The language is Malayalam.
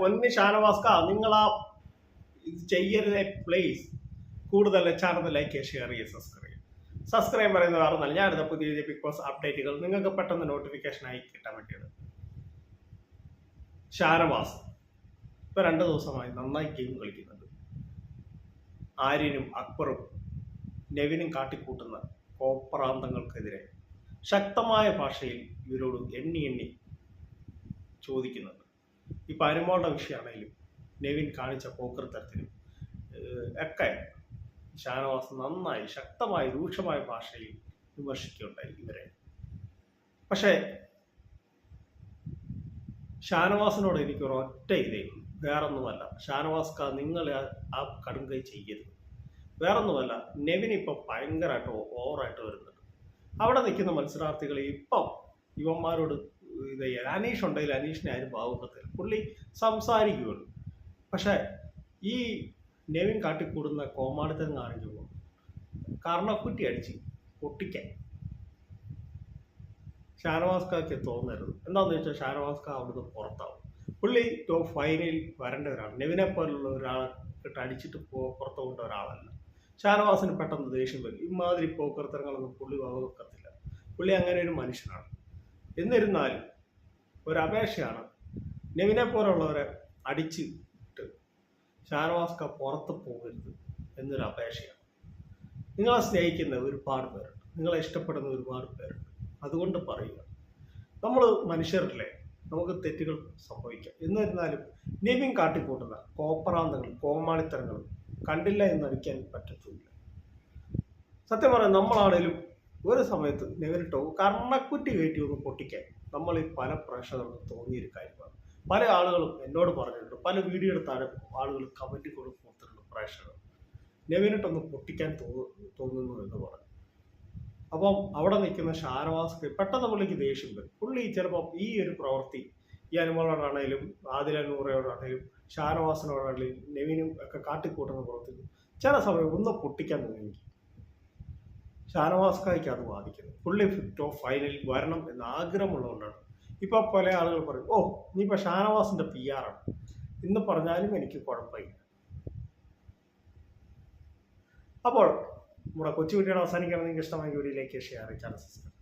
പൊന്ന് ഷാനവാസ്ക നിങ്ങൾ ആ ചെയ്യരുതേ പ്ലീസ് കൂടുതൽ ചാനൽ ലൈക്ക് ഷെയർ ചെയ്യുക സബ്സ്ക്രൈബ് സബ്സ്ക്രൈബ് പറയുന്നത് അറിഞ്ഞാൽ ഞാൻ എടുത്ത പുതിയ പുതിയ ബിഗ് ബോസ് അപ്ഡേറ്റുകൾ നിങ്ങൾക്ക് പെട്ടെന്ന് നോട്ടിഫിക്കേഷനായി കിട്ടാൻ വേണ്ടിയത് ഷാനവാസ് ഇപ്പൊ രണ്ട് ദിവസമായി നന്നായി ഗെയിം കളിക്കുന്നുണ്ട്. ആര്യനും അക്ബറും നെവിനും കാട്ടിക്കൂട്ടുന്ന കോപ്രാന്തങ്ങൾക്കെതിരെ ശക്തമായ ഭാഷയിൽ ഇവരോട് എണ്ണി എണ്ണി ചോദിക്കുന്നുണ്ട്. ഇപ്പം അനുമോളുടെ വിഷയമാണെങ്കിലും നെവിൻ കാണിച്ച പോക്കർ ഏഹ്, ഒക്കെ ഷാനവാസ് നന്നായി ശക്തമായി രൂക്ഷമായ ഭാഷയിൽ വിമർശിക്കുകയുണ്ടായി ഇവരെ. പക്ഷേ ഷാനവാസിനോട് എനിക്ക് ഒരൊറ്റ ഇതേ വേറൊന്നുമല്ല. ഷാനവാസ് ക നിങ്ങൾ ആ- കടും കടുങ്കൈ ചെയ്യരുത്. വേറൊന്നുമല്ല നെവിൻ ഇപ്പം ഭയങ്കരമായിട്ട് ഓവറായിട്ട് വരുന്നുണ്ട്. അവിടെ നിൽക്കുന്ന മത്സരാർത്ഥികൾ ഇപ്പം ഇവന്മാരോട് ഇത് അനീഷ് ഉണ്ടെങ്കിൽ അനീഷിനെ ആരും പാവപ്പെട്ടില്ല പുള്ളി സംസാരിക്കുകയുള്ളൂ പക്ഷേ ഈ നെവിൻ കാട്ടിക്കൂടുന്ന കോമാളിത്തരം കാണിക്കുമ്പോൾ കർണക്കുറ്റി അടിച്ച് പൊട്ടിക്കാൻ. ഷാനവാസ്കാക്ക് തോന്നരുത്. എന്താണെന്ന് വെച്ചാൽ ഷാനവാസ്ക അവിടുന്ന് പുറത്താവും. പുള്ളി ടോപ്പ് ഫൈനലിൽ വരേണ്ട ഒരാൾ നെവിനെ പോലുള്ള ഒരാളെ ഇട്ട് അടിച്ചിട്ട് പോ പുറത്തു കൊണ്ട ഒരാളല്ല. ഷാനവാസിന് പെട്ടെന്ന് ദേഷ്യം വരും. ഇമാതിരി പോക്കർത്തരങ്ങളൊന്നും പുള്ളി വകവെക്കത്തില്ല. പുള്ളി അങ്ങനെ ഒരു മനുഷ്യനാണ്. എന്നിരുന്നാലും ഒരു അപേക്ഷയാണ്. നെവിനെ പോലുള്ളവരെ അടിച്ചിട്ട് ഷാനവാസ്ക പുറത്ത് പോകരുത് എന്നൊരു അപേക്ഷയാണ്. നിങ്ങളെ സ്നേഹിക്കുന്ന ഒരുപാട് പേരുണ്ട്. നിങ്ങളെ ഇഷ്ടപ്പെടുന്ന ഒരുപാട് പേരുണ്ട്. അതുകൊണ്ട് പറയുക. നമ്മൾ മനുഷ്യരല്ലേ? നമുക്ക് തെറ്റുകൾ സംഭവിക്കാം. എന്നിരുന്നാലും നിവിൻ കാട്ടിക്കൂട്ടുന്ന കോപ്പറാന്തങ്ങളും കോമാളിത്തരങ്ങളും കണ്ടില്ല എന്ന് നടിക്കാൻ പറ്റത്തില്ല സത്യം പറയാം നമ്മളാണേലും ഒരു സമയത്ത് നെവിനിട്ടോ കർണക്കുറ്റി കയറ്റി ഒന്ന് പൊട്ടിക്കാൻ നമ്മൾ ഈ പല പ്രേക്ഷകർക്കും തോന്നിയൊരു കാര്യമാണ്. പല ആളുകളും എന്നോട് പറഞ്ഞിട്ടുണ്ട്. പല വീഡിയോ താഴെ ആളുകൾ കമന്റ് കൊടുത്തിട്ടുണ്ട് പ്രേക്ഷകർ. നെവിനിട്ടൊന്ന് പൊട്ടിക്കാൻ തോന്നുന്നു എന്ന് പറഞ്ഞു. അപ്പം അവിടെ നിൽക്കുന്ന ഷാനവാസ് പെട്ടെന്ന് പുള്ളിക്ക് ദേഷ്യം വരും. പുള്ളി ചിലപ്പോൾ ഈ ഒരു പ്രവൃത്തി ഈ അനുമോളോടാണേലും ആദില നൂറയോടാണേലും ഷാനവാസിനോടാണേലും നെവിനും ഒക്കെ കാട്ടിക്കൂട്ടുന്ന പ്രവൃത്തി ചില സമയം ഒന്ന് പൊട്ടിക്കാൻ തോന്നി ഷാനവാസ്കായ്ക്ക് അത് ബാധിക്കുന്നു. പുള്ളി ഫിറ്റോ ഫൈനലിൽ വരണം എന്ന് ആഗ്രഹമുള്ളതുകൊണ്ടാണ്. ഇപ്പോൾ പല ആളുകൾ പറയും ഓ നീ ഇപ്പൊ ഷാനവാസിന്റെ പി ആണ്. എന്ന് പറഞ്ഞാലും എനിക്ക് കുഴപ്പമില്ല. അപ്പോൾ നമ്മുടെ കൊച്ചു വീഡിയോ അവസാനിക്കണം നിങ്ങൾക്ക് ഇഷ്ടമായ വീഡിയോയിലേക്ക് ഷെയർ ചെയ്യാൻ സബ്സ്ക്രൈബ്